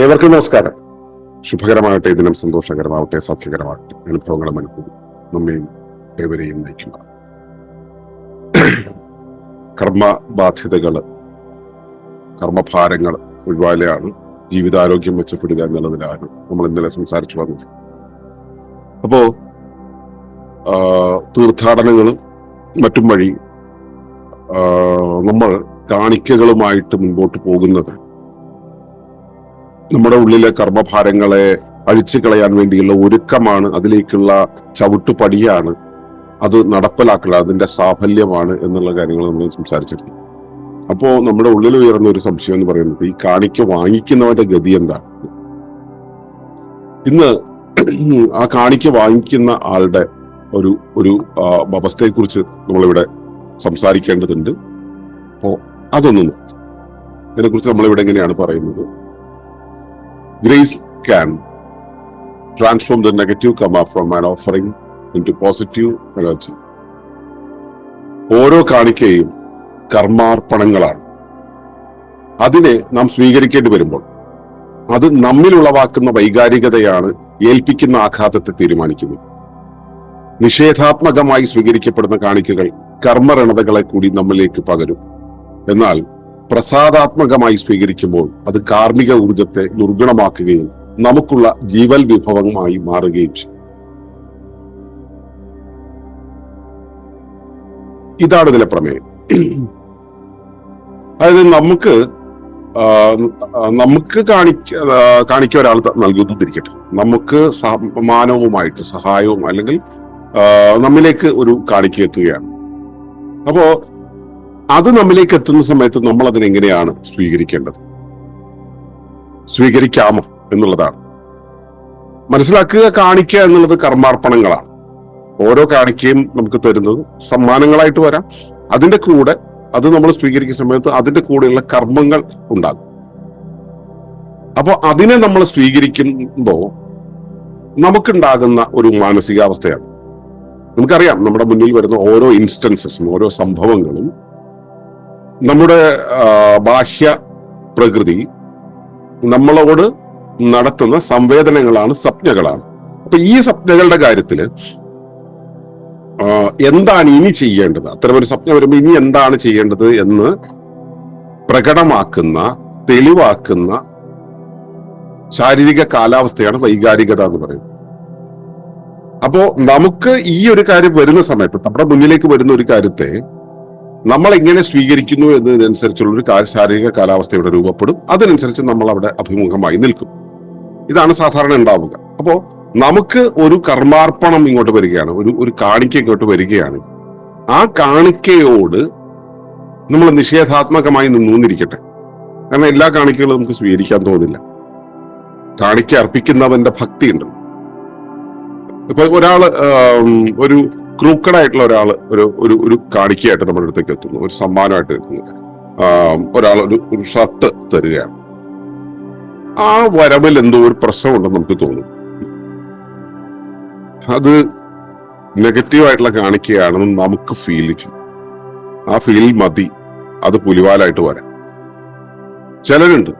ഏവർക്കും നമസ്കാരം. ശുഭകരമാകട്ടെ ദിനം സന്തോഷകരമാവട്ടെ സൗഖ്യകരമാകട്ടെ. അനുഭവങ്ങളും അനുഭവം നമ്മയും ഏവരെയും നയിക്കുന്നത് കർമ്മ ബാധ്യതകൾ കർമ്മഭാരങ്ങൾ ഒഴിവാലെയാണ് ജീവിതാരോഗ്യം മെച്ചപ്പെടുക എന്നുള്ളതിലാണ് നമ്മൾ ഇന്നലെ സംസാരിച്ചു വന്നത്. അപ്പോ തീർത്ഥാടനങ്ങളും മറ്റും വഴി നമ്മൾ കാണിക്കകളുമായിട്ട് മുൻപോട്ട് പോകുന്നത് നമ്മുടെ ഉള്ളിലെ കർമ്മഭാരങ്ങളെ അഴിച്ചു കളയാൻ വേണ്ടിയുള്ള ഒരുക്കമാണ് അതിലേക്കുള്ള ചവിട്ടുപടിയാണ് അത് നടപ്പിലാക്കുക അതിന്റെ സാഫല്യമാണ് എന്നുള്ള കാര്യങ്ങൾ നമ്മൾ സംസാരിച്ചിട്ടുണ്ട്. അപ്പോ നമ്മുടെ ഉള്ളിൽ ഉയർന്ന ഒരു സംശയം എന്ന് പറയുന്നത് ഈ കാണിക്ക വാങ്ങിക്കുന്നവന്റെ ഗതി എന്താണ്? ഇന്ന് ആ കാണിക്ക വാങ്ങിക്കുന്ന ആളുടെ ഒരു ഒരു അവസ്ഥയെക്കുറിച്ച് നമ്മളിവിടെ സംസാരിക്കേണ്ടതുണ്ട്. അപ്പോ അതൊന്നും അതിനെക്കുറിച്ച് നമ്മളിവിടെ എങ്ങനെയാണ് പറയുന്നത്? Grace can transform the negative karma from an offering into positive energy. ഓരോ കാണിക്കയും കർമാർപ്പണങ്ങളാണ്. അതിനെ നാം സ്വീകരിക്കേണ്ടി വരുമ്പോൾ അത് നമ്മിൽ ഉളവാക്കുന്ന വൈകാരികതയാണ് ഏൽപ്പിക്കുന്ന ആഘാതത്തെ തീരുമാനിക്കുന്നത്. നിഷേധാത്മകമായി സ്വീകരിക്കപ്പെടുന്ന കാണിക്കകൾ കർമ്മരണതകളെ കൂടി നമ്മിലേക്ക് പകരും. എന്നാൽ പ്രസാദാത്മകമായി സ്വീകരിക്കുമ്പോൾ അത് കാർമിക ഊർജത്തെ ദുർഗുണമാക്കുകയും നമുക്കുള്ള ജീവൽ വിഭവമായി മാറുകയും ചെയ്യും. ഇതാണ് ഇതിലെ പ്രമേയം. അതായത് നമുക്ക് നമുക്ക് കാണിക്ക കാണിക്ക ഒരാൾ നൽകുന്നു നൽകുന്നിരിക്കട്ടെ നമുക്ക് സമ്മാനവുമായിട്ട് സഹായവും അല്ലെങ്കിൽ നമ്മിലേക്ക് ഒരു കാണിക്ക എത്തുകയാണ്. അപ്പോ അത് നമ്മിലേക്ക് എത്തുന്ന സമയത്ത് നമ്മൾ അതിനെങ്ങനെയാണ് സ്വീകരിക്കേണ്ടത്? സ്വീകരിക്കാമോ എന്നുള്ളതാണ്. മനസ്സിലാക്കുക കാണിക്കുക എന്നുള്ളത് കർമാർപ്പണങ്ങളാണ്. ഓരോ കാണിക്കയും നമുക്ക് തരുന്നത് സമ്മാനങ്ങളായിട്ട് വരാം. അതിന്റെ കൂടെ അത് നമ്മൾ സ്വീകരിക്കുന്ന സമയത്ത് അതിന്റെ കൂടെയുള്ള കർമ്മങ്ങൾ ഉണ്ടാകും. അപ്പോൾ അതിനെ നമ്മൾ സ്വീകരിക്കുമ്പോൾ നമുക്കുണ്ടാകുന്ന ഒരു മാനസികാവസ്ഥയാണ്. നമുക്കറിയാം നമ്മുടെ മുന്നിൽ വരുന്ന ഓരോ ഇൻസ്റ്റൻസസും ഓരോ സംഭവങ്ങളും നമ്മുടെ ബാഹ്യ പ്രകൃതി നമ്മളോട് നടത്തുന്ന സംവേദനങ്ങളാണ് സ്വപ്നകളാണ്. അപ്പൊ ഈ സ്വപ്നങ്ങളുടെ കാര്യത്തിൽ എന്താണ് ഇനി ചെയ്യേണ്ടത്? അത്തരമൊരു സ്വപ്നം വരുമ്പോൾ ഇനി എന്താണ് ചെയ്യേണ്ടത് എന്ന് പ്രകടമാക്കുന്ന തെളിവാക്കുന്ന ശാരീരിക കാലാവസ്ഥയാണ് വൈകാരികത എന്ന് പറയുന്നത്. അപ്പോ നമുക്ക് ഈ ഒരു കാര്യം വരുന്ന സമയത്ത് നമ്മുടെ മുന്നിലേക്ക് വരുന്ന ഒരു കാര്യത്തെ നമ്മൾ എങ്ങനെ സ്വീകരിക്കുന്നു എന്നതിനനുസരിച്ചുള്ള ഒരു ശാരീരിക കാലാവസ്ഥ ഇവിടെ രൂപപ്പെടും. അതിനനുസരിച്ച് നമ്മൾ അവിടെ അഭിമുഖമായി നിൽക്കും. ഇതാണ് സാധാരണ ഉണ്ടാവുക. അപ്പോൾ നമുക്ക് ഒരു കർമാർപ്പണം ഇങ്ങോട്ട് വരികയാണ്. ഒരു ഒരു കാണിക്ക ഇങ്ങോട്ട് വരികയാണ്. ആ കാണിക്കയോട് നമ്മൾ നിഷേധാത്മകമായി നിന്നൂന്നിരിക്കട്ടെ. കാരണം എല്ലാ കാണിക്കകളും നമുക്ക് സ്വീകരിക്കാൻ തോന്നില്ല. കാണിക്ക അർപ്പിക്കുന്നവന്റെ ഭക്തി ഉണ്ടല്ലോ ഇപ്പൊ ഒരാൾ ഒരു ക്രൂക്കഡ് ആയിട്ടുള്ള ഒരാൾ ഒരു ഒരു ഒരു കാണിക്കയായിട്ട് നമ്മുടെ അടുത്തേക്ക് എത്തുന്നു. ഒരു സമ്മാനമായിട്ട് എത്തുന്നു. ഒരാൾ ഒരു ഒരു ഷർട്ട് തരികയാണ്. ആ വരവിൽ എന്തോ ഒരു പ്രശ്നമുണ്ടെന്ന് നമുക്ക് തോന്നും. അത് നെഗറ്റീവായിട്ടുള്ള കാണിക്കുകയാണെന്ന് നമുക്ക് ഫീൽ ചെയ്യും. ആ ഫീൽ മതി. അത് പുലിവാലായിട്ട് വരാം. ചിലരുണ്ട്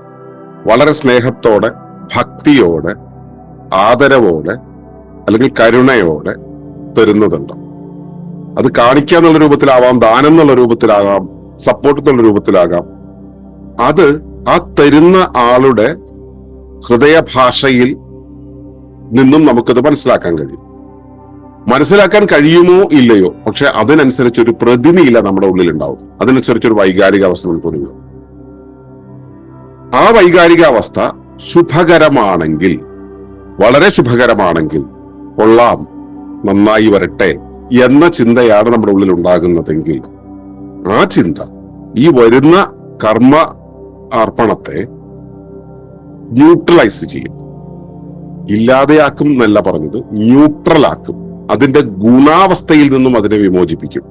വളരെ സ്നേഹത്തോടെ ഭക്തിയോടെ ആദരവോടെ അല്ലെങ്കിൽ കരുണയോടെ തരുന്നതുണ്ട്? അത് കാണിക്കുക എന്നുള്ള രൂപത്തിലാവാം ദാനം എന്നുള്ള രൂപത്തിലാകാം സപ്പോർട്ട് എന്നുള്ള രൂപത്തിലാകാം. അത് ആ തരുന്ന ആളുടെ ഹൃദയഭാഷയിൽ നിന്നും നമുക്കത് മനസ്സിലാക്കാൻ കഴിയും. മനസ്സിലാക്കാൻ കഴിയുമോ ഇല്ലയോ? പക്ഷെ അതിനനുസരിച്ച് ഒരു പ്രതിനില നമ്മുടെ ഉള്ളിൽ ഉണ്ടാവും അതിനനുസരിച്ച് ഒരു വൈകാരിക അവസ്ഥ ഉൾക്കൊള്ളുക ആ വൈകാരികാവസ്ഥ ശുഭകരമാണെങ്കിൽ വളരെ ശുഭകരമാണെങ്കിൽ കൊള്ളാം നന്നായി വരട്ടെ എന്ന ചിന്തയാണ് നമ്മുടെ ഉള്ളിൽ ഉണ്ടാകുന്നതെങ്കിൽ ആ ചിന്ത ഈ വരുന്ന കർമ്മ അർപ്പണത്തെ ന്യൂട്രലൈസ് ചെയ്യും. ഇല്ലാതെയാക്കും എന്നല്ല പറഞ്ഞത് ന്യൂട്രലാക്കും അതിന്റെ ഗുണാവസ്ഥയിൽ നിന്നും അതിനെ വിമോചിപ്പിക്കും.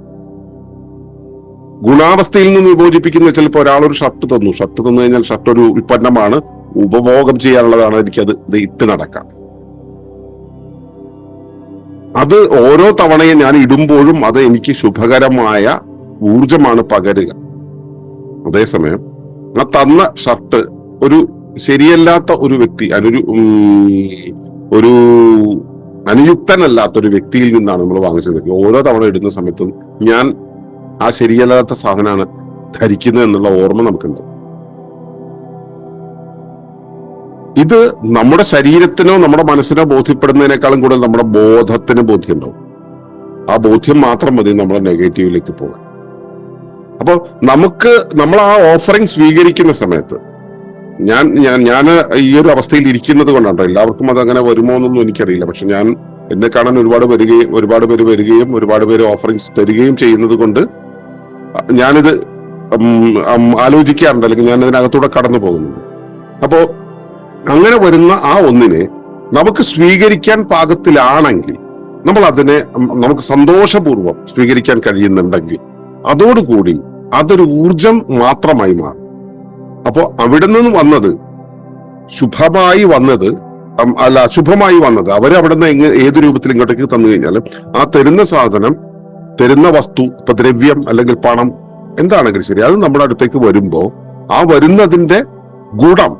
ഗുണാവസ്ഥയിൽ നിന്ന് വിമോചിപ്പിക്കുന്ന ചിലപ്പോൾ ഒരാൾ ഒരു ഷർട്ട് തന്നു. ഷർട്ട് തന്നു കഴിഞ്ഞാൽ ഷർട്ട് ഒരു ഉൽപ്പന്നമാണ്. ഉപഭോഗം ചെയ്യാനുള്ളതാണ് എനിക്കത് ഇത് ഇട്ട് നടക്കാം അത് ഓരോ തവണയും ഞാൻ ഇടുമ്പോഴും അത് എനിക്ക് ശുഭകരമായ ഊർജമാണ് പകരുക. അതേസമയം ആ തന്ന ഷർട്ട് ഒരു ശരിയല്ലാത്ത ഒരു വ്യക്തി അതിനൊരു ഒരു അനുയുക്തനല്ലാത്ത ഒരു വ്യക്തിയിൽ നിന്നാണ് നമ്മൾ വാങ്ങിച്ചത്. ഓരോ തവണ ഇടുന്ന സമയത്തും ഞാൻ ആ ശരിയല്ലാത്ത സാധനമാണ് ധരിക്കുന്നത് എന്നുള്ള ഓർമ്മ നമുക്കുണ്ട്. ഇത് നമ്മുടെ ശരീരത്തിനോ നമ്മുടെ മനസ്സിനോ ബോധ്യപ്പെടുന്നതിനേക്കാളും കൂടുതൽ നമ്മുടെ ബോധത്തിന് ബോധ്യമുണ്ടാവും. ആ ബോധ്യം മാത്രം മതി നമ്മളെ നെഗറ്റീവിലേക്ക് പോകാൻ. അപ്പൊ നമുക്ക് നമ്മൾ ആ ഓഫറിങ് സ്വീകരിക്കുന്ന സമയത്ത് ഞാൻ ഞാൻ ഞാൻ ഈ ഒരു അവസ്ഥയിൽ ഇരിക്കുന്നത് കൊണ്ടാണ് എല്ലാവർക്കും അത് അങ്ങനെ വരുമോ എന്നൊന്നും എനിക്കറിയില്ല. പക്ഷെ ഞാൻ എന്നെ കാണാൻ ഒരുപാട് വരികയും ഒരുപാട് പേര് വരികയും ഒരുപാട് പേര് ഓഫറിങ്സ് തരികയും ചെയ്യുന്നത് കൊണ്ട് ഞാനിത് ആലോചിക്കാറുണ്ട്. അല്ലെങ്കിൽ ഞാൻ ഇതിനകത്തൂടെ കടന്നു പോകുന്നുണ്ട് അപ്പോ അങ്ങനെ വരുന്ന ആ ഒന്നിനെ നമുക്ക് സ്വീകരിക്കാൻ പാകത്തിലാണെങ്കിൽ നമ്മൾ അതിനെ നമുക്ക് സന്തോഷപൂർവം സ്വീകരിക്കാൻ കഴിയുന്നുണ്ടെങ്കിൽ അതോടുകൂടി അതൊരു ഊർജം മാത്രമായി മാറും. അപ്പോ അവിടെ നിന്ന് വന്നത് ശുഭമായി വന്നത് അല്ല അശുഭമായി വന്നത്. അവർ അവിടെ നിന്ന് ഏത് രൂപത്തിൽ ഇങ്ങോട്ടേക്ക് തന്നു കഴിഞ്ഞാലും ആ തരുന്ന സാധനം തരുന്ന വസ്തു ഇപ്പൊ ദ്രവ്യം അല്ലെങ്കിൽ പണം എന്താണെങ്കിലും ശരി അത് നമ്മുടെ അടുത്തേക്ക് വരുമ്പോൾ ആ വരുന്നതിന്റെ ഗുണം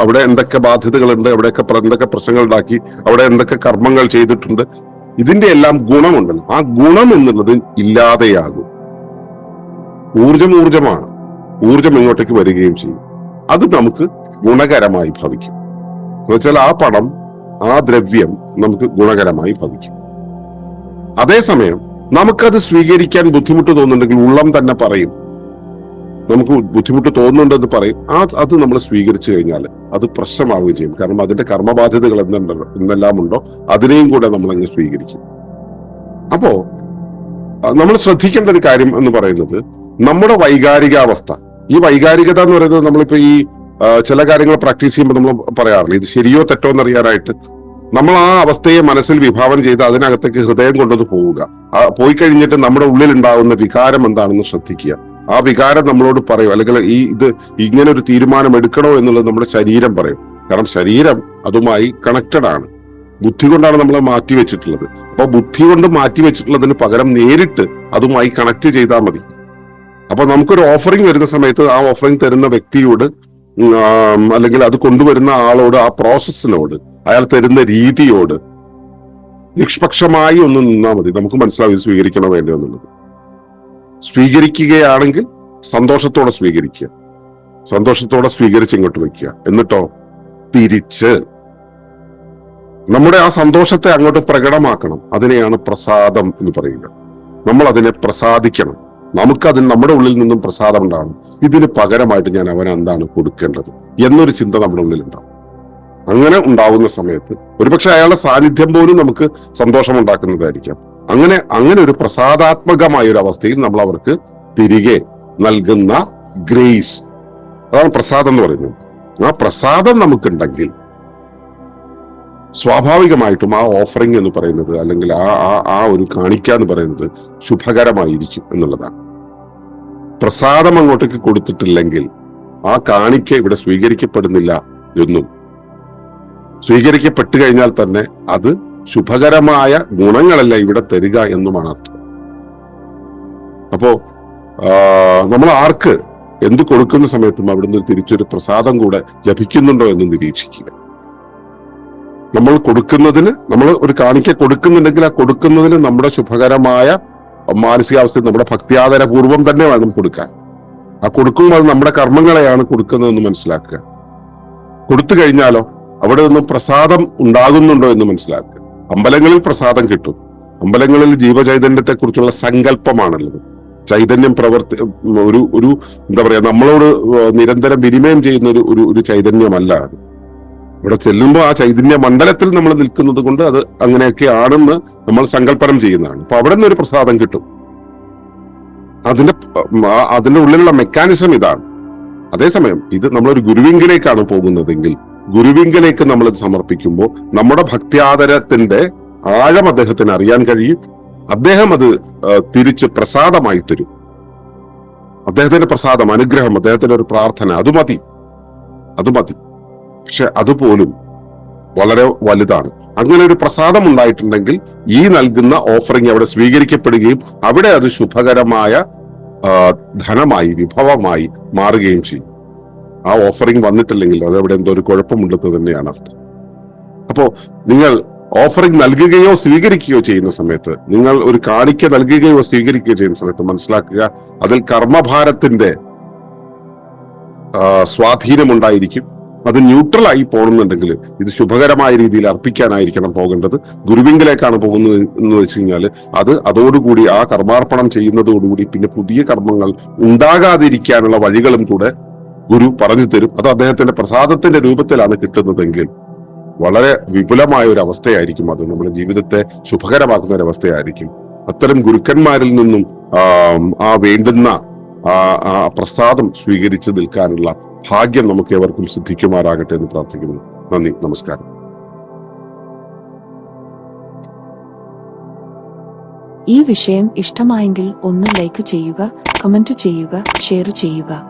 അവിടെ എന്തൊക്കെ ബാധ്യതകളുണ്ട് അവിടെയൊക്കെ എന്തൊക്കെ പ്രശ്നങ്ങൾ ഉണ്ടാക്കി അവിടെ എന്തൊക്കെ കർമ്മങ്ങൾ ചെയ്തിട്ടുണ്ട് ഇതിന്റെ എല്ലാം ഗുണമുണ്ടല്ലോ. ആ ഗുണം എന്നുള്ളത് ഇല്ലാതെയാകും. ഊർജം ഊർജമാണ് ഊർജം ഇങ്ങോട്ടേക്ക് വരികയും ചെയ്യും. അത് നമുക്ക് ഗുണകരമായി ഭവിക്കും. എന്നുവെച്ചാൽ ആ പണം ആ ദ്രവ്യം നമുക്ക് ഗുണകരമായി ഭവിക്കും. അതേസമയം നമുക്കത് സ്വീകരിക്കാൻ ബുദ്ധിമുട്ട് തോന്നുന്നുണ്ടെങ്കിൽ ഉള്ളം തന്നെ പറയും. നമുക്ക് ബുദ്ധിമുട്ട് തോന്നുന്നുണ്ടെന്ന് പറയും. ആ അത് നമ്മൾ സ്വീകരിച്ചു കഴിഞ്ഞാൽ അത് പ്രശ്നമാവുകയും ചെയ്യും. കാരണം അതിന്റെ കർമ്മബാധ്യതകൾ എന്തുണ്ടല്ലോ എന്തെല്ലാം ഉണ്ടോ അതിനെയും കൂടെ നമ്മൾ അങ്ങ് സ്വീകരിക്കും. അപ്പോ നമ്മൾ ശ്രദ്ധിക്കേണ്ട ഒരു കാര്യം എന്ന് പറയുന്നത് നമ്മുടെ വൈകാരികാവസ്ഥ. ഈ വൈകാരികത എന്ന് പറയുന്നത് നമ്മളിപ്പോ ഈ ചില കാര്യങ്ങൾ പ്രാക്ടീസ് ചെയ്യുമ്പോൾ നമ്മൾ പറയാറില്ല ഇത് ശരിയോ തെറ്റോ എന്നറിയാനായിട്ട് നമ്മൾ ആ അവസ്ഥയെ മനസ്സിൽ വിഭാവനം ചെയ്ത് അതിനകത്തേക്ക് ഹൃദയം കൊണ്ടുവന്ന് പോവുക. പോയി കഴിഞ്ഞിട്ട് നമ്മുടെ ഉള്ളിൽ ഉണ്ടാകുന്ന വികാരം എന്താണെന്ന് ശ്രദ്ധിക്കുക. ആ വികാരം നമ്മളോട് പറയും. അല്ലെങ്കിൽ ഈ ഇത് ഇങ്ങനെ ഒരു തീരുമാനം എടുക്കണോ എന്നുള്ളത് നമ്മുടെ ശരീരം പറയും. കാരണം ശരീരം അതുമായി കണക്റ്റഡ് ആണ്. ബുദ്ധി കൊണ്ടാണ് നമ്മൾ മാറ്റി വെച്ചിട്ടുള്ളത്. അപ്പൊ ബുദ്ധി കൊണ്ട് മാറ്റി വെച്ചിട്ടുള്ളതിന് പകരം നേരിട്ട് അതുമായി കണക്ട് ചെയ്താൽ മതി. അപ്പൊ നമുക്കൊരു ഓഫറിംഗ് വരുന്ന സമയത്ത് ആ ഓഫറിംഗ് തരുന്ന വ്യക്തിയോട് അല്ലെങ്കിൽ അത് കൊണ്ടുവരുന്ന ആളോട് ആ പ്രോസസ്സിനോട് അയാൾ തരുന്ന രീതിയോട് നിഷ്പക്ഷമായി ഒന്ന് നിന്നാൽ മതി. നമുക്ക് മനസ്സിലാവും സ്വീകരിക്കണം വേണ്ടോ എന്നുള്ളത്. സ്വീകരിക്കുകയാണെങ്കിൽ സന്തോഷത്തോടെ സ്വീകരിക്കുക. സന്തോഷത്തോടെ സ്വീകരിച്ച് ഇങ്ങോട്ട് വയ്ക്കുക. എന്നിട്ടോ? തിരിച്ച്. നമ്മുടെ ആ സന്തോഷത്തെ അങ്ങോട്ട് പ്രകടമാക്കണം. അതിനെയാണ് പ്രസാദം എന്ന് പറയുക. നമ്മൾ അതിനെ പ്രസാദിക്കണം. നമുക്കതിന് നമ്മുടെ ഉള്ളിൽ നിന്നും പ്രസാദം ഉണ്ടാകണം ഇതിന് പകരമായിട്ട് ഞാൻ അവൻ എന്താണ് കൊടുക്കേണ്ടത്? എന്നൊരു ചിന്ത നമ്മുടെ ഉള്ളിൽ ഉണ്ടാവും. അങ്ങനെ ഉണ്ടാവുന്ന സമയത്ത് ഒരുപക്ഷെ അയാളുടെ സാന്നിധ്യം പോലും നമുക്ക് സന്തോഷം ഉണ്ടാക്കുന്നതായിരിക്കാം അങ്ങനെ അങ്ങനെ ഒരു പ്രസാദാത്മകമായ ഒരു അവസ്ഥയിൽ നമ്മൾ അവർക്ക് തിരികെ നൽകുന്ന ഗ്രേസ്. അതാണ് പ്രസാദം എന്ന് പറയുന്നത്. ആ പ്രസാദം നമുക്കുണ്ടെങ്കിൽ സ്വാഭാവികമായിട്ടും ആ ഓഫറിംഗ് എന്ന് പറയുന്നത് അല്ലെങ്കിൽ ആ ആ ആ ഒരു കാണിക്ക എന്ന് പറയുന്നത് ശുഭകരമായിരിക്കും എന്നുള്ളതാണ്. പ്രസാദം അങ്ങോട്ടേക്ക് കൊടുത്തിട്ടില്ലെങ്കിൽ ആ കാണിക്ക ഇവിടെ സ്വീകരിക്കപ്പെടുന്നില്ല എന്നും. സ്വീകരിക്കപ്പെട്ടു കഴിഞ്ഞാൽ തന്നെ അത് ശുഭകരമായ ഗുണങ്ങളല്ല ഇവിടെ തരിക എന്നുമാണ് അർത്ഥം. അപ്പോ നമ്മൾ ആർക്ക് എന്ത് കൊടുക്കുന്ന സമയത്തും അവിടുന്ന് തിരിച്ചൊരു പ്രസാദം കൂടെ ലഭിക്കുന്നുണ്ടോ എന്ന് നിരീക്ഷിക്കുക. നമ്മൾ കൊടുക്കുന്നതിന് നമ്മൾ ഒരു കാണിക്ക കൊടുക്കുന്നുണ്ടെങ്കിൽ ആ കൊടുക്കുന്നതിന് നമ്മുടെ ശുഭകരമായ മാനസികാവസ്ഥയിൽ നമ്മുടെ ഭക്തിയാദരപൂർവം തന്നെ വേണം കൊടുക്കാൻ. ആ കൊടുക്കുമ്പോൾ അത് നമ്മുടെ കർമ്മങ്ങളെയാണ് കൊടുക്കുന്നതെന്ന് മനസ്സിലാക്കുക. കൊടുത്തു കഴിഞ്ഞാലോ അവിടെ നിന്നും പ്രസാദം ഉണ്ടാകുന്നുണ്ടോ എന്ന് മനസ്സിലാക്കുക. അമ്പലങ്ങളിൽ പ്രസാദം കിട്ടും. അമ്പലങ്ങളിൽ ജീവചൈതന്യത്തെ കുറിച്ചുള്ള സങ്കല്പമാണുള്ളത്. ചൈതന്യം പ്രവർത്തി ഒരു ഒരു എന്താ പറയാ നമ്മളോട് നിരന്തരം വിനിമയം ചെയ്യുന്ന ഒരു ഒരു ഒരു ചൈതന്യമല്ല ഇവിടെ ചെല്ലുമ്പോൾ ആ ചൈതന്യ മണ്ഡലത്തിൽ നമ്മൾ നിൽക്കുന്നത് കൊണ്ട് അത് അങ്ങനെയൊക്കെ ആണെന്ന് നമ്മൾ സങ്കല്പനം ചെയ്യുന്നതാണ്. അപ്പൊ അവിടെ നിന്ന് ഒരു പ്രസാദം കിട്ടും. അതിന്റെ അതിന്റെ ഉള്ളിലുള്ള മെക്കാനിസം ഇതാണ്. അതേസമയം ഇത് നമ്മളൊരു ഗുരുവിങ്കിലേക്കാണ് പോകുന്നതെങ്കിൽ ഗുരുവിങ്കിലേക്ക് നമ്മൾ ഇത് സമർപ്പിക്കുമ്പോൾ നമ്മുടെ ഭക്തിയാദരത്തിന്റെ ആഴം അദ്ദേഹത്തിന് അറിയാൻ കഴിയും. അദ്ദേഹം അത് തിരിച്ച് പ്രസാദമായി തരും. അദ്ദേഹത്തിന്റെ പ്രസാദം അനുഗ്രഹം അദ്ദേഹത്തിന്റെ ഒരു പ്രാർത്ഥന അത് മതി. അത് മതി. പക്ഷെ അതുപോലും വളരെ വലുതാണ്. അങ്ങനെ ഒരു പ്രസാദം ഉണ്ടായിട്ടുണ്ടെങ്കിൽ ഈ നൽകുന്ന ഓഫറിംഗ് അവിടെ സ്വീകരിക്കപ്പെടുകയും അവിടെ അത് ശുഭകരമായ ധനമായി വിഭവമായി മാറുകയും ചെയ്യും. ആ ഓഫറിംഗ് വന്നിട്ടില്ലെങ്കിൽ അത് അവിടെ എന്തോ ഒരു കുഴപ്പമുണ്ടെന്ന് തന്നെയാണ് അർത്ഥം. അപ്പോ നിങ്ങൾ ഓഫറിംഗ് നൽകുകയോ സ്വീകരിക്കുകയോ ചെയ്യുന്ന സമയത്ത് നിങ്ങൾ ഒരു കാണിക്ക നൽകുകയോ സ്വീകരിക്കുകയോ ചെയ്യുന്ന സമയത്ത് മനസ്സിലാക്കുക അതിൽ കർമ്മഭാരത്തിന്റെ സ്വാധീനം സ്വാധീനമുണ്ടായിരിക്കും. അത് ന്യൂട്രലായി പോകണമെന്നുണ്ടെങ്കിൽ ഇത് ശുഭകരമായ രീതിയിൽ അർപ്പിക്കാനായിരിക്കണം പോകേണ്ടത്. ഗുരുവിങ്കിലേക്കാണ് പോകുന്നത് എന്ന് വെച്ച് കഴിഞ്ഞാൽ അത് അതോടുകൂടി ആ കർമാർപ്പണം ചെയ്യുന്നതോടുകൂടി പിന്നെ പുതിയ കർമ്മങ്ങൾ ഉണ്ടാകാതിരിക്കാനുള്ള വഴികളും കൂടെ ഗുരു പറഞ്ഞു തരും. അത് അദ്ദേഹത്തിന്റെ പ്രസാദത്തിന്റെ രൂപത്തിലാണ് കിട്ടുന്നതെങ്കിൽ വളരെ വിപുലമായ ഒരു അവസ്ഥയായിരിക്കും അത്. നമ്മുടെ ജീവിതത്തെ ശുഭകരമാക്കുന്ന ഒരു അവസ്ഥയായിരിക്കും. അത്തരം ഗുരുക്കന്മാരിൽ നിന്നും ആ വേണ്ടുന്ന ആ പ്രസാദം സ്വീകരിച്ച് നിൽക്കാനുള്ള ഭാഗ്യം നമുക്ക് ഏവർക്കും സിദ്ധിക്കുമാറാകട്ടെ എന്ന് പ്രാർത്ഥിക്കുന്നു. നന്ദി നമസ്കാരം. ഈ വിഷയം ഇഷ്ടമായെങ്കിൽ ഒന്ന് ലൈക്ക് ചെയ്യുക കമന്റ് ചെയ്യുക ഷെയർ ചെയ്യുക.